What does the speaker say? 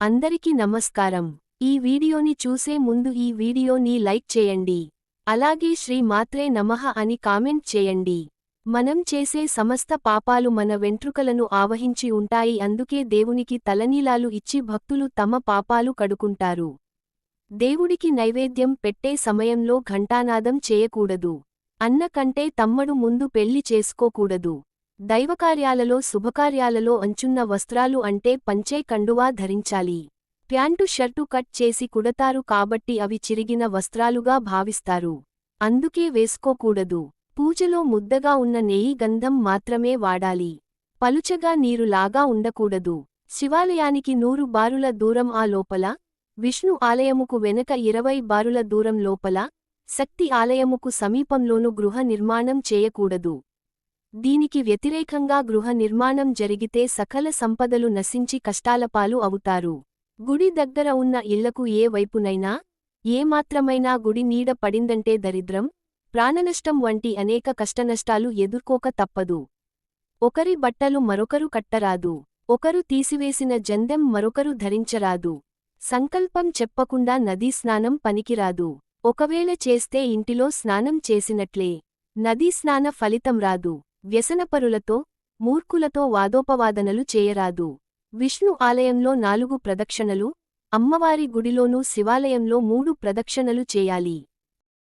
అందరికీ నమస్కారం. ఈ వీడియోని చూసే ముందు ఈ వీడియోని లైక్ చేయండి. అలాగే శ్రీ మాత్రే నమః అని కామెంట్ చేయండి. మనం చేసే సమస్త పాపాలు మన వెంట్రుకలను ఆవహించి ఉంటాయి. అందుకే దేవునికి తలనీలాలు ఇచ్చి భక్తులు తమ పాపాలు కడుకుంటారు. దేవుడికి నైవేద్యం పెట్టే సమయంలో ఘంటానాదం చేయకూడదు. అన్న కంటే తమ్మడు ముందు పెళ్ళి చేసుకోకూడదు. దైవకార్యాలలో శుభకార్యాలలో అంచున్న వస్త్రాలు అంటే పంచే కండువా ధరించాలి. ప్యాంటు షర్టు కట్ చేసి కుడతారు కాబట్టి అవి చిరిగిన వస్త్రాలుగా భావిస్తారు. అందుకే వేసుకోకూడదు. పూజలో ముద్దగా ఉన్న నెయ్యి గంధం మాత్రమే వాడాలి. పలుచగా నీరులాగా ఉండకూడదు. శివాలయానికి నూరు బారుల దూరం ఆ లోపల విష్ణు ఆలయముకు వెనక ఇరవై బారుల దూరం లోపల శక్తి ఆలయముకు సమీపంలోను గృహ నిర్మాణం చేయకూడదు. దీనికి వ్యతిరేకంగా గృహ నిర్మాణం జరిగితే సకల సంపదలు నశించి కష్టాలపాలు అవుతారు. గుడి దగ్గర ఉన్న ఇళ్ళకు ఏ వైపునైనా ఏమాత్రమైనా గుడి నీడ పడిందంటే దరిద్రం ప్రాణనష్టం వంటి అనేక కష్టనష్టాలు ఎదుర్కోక తప్పదు. ఒకరి బట్టలు మరొకరు కట్టరాదు. ఒకరు తీసివేసిన జందెం మరొకరు ధరించరాదు. సంకల్పం చెప్పకుండా నదీ స్నానం పనికిరాదు. ఒకవేళ చేస్తే ఇంటిలో స్నానం చేసినట్లే. నదీ స్నాన ఫలితం రాదు. వ్యసనపరులతో మూర్ఖులతో వాదోపవాదనలు చేయరాదు. విష్ణు ఆలయంలో నాలుగు ప్రదక్షిణలు అమ్మవారి గుడిలోనూ శివాలయంలో మూడు ప్రదక్షిణలు చేయాలి.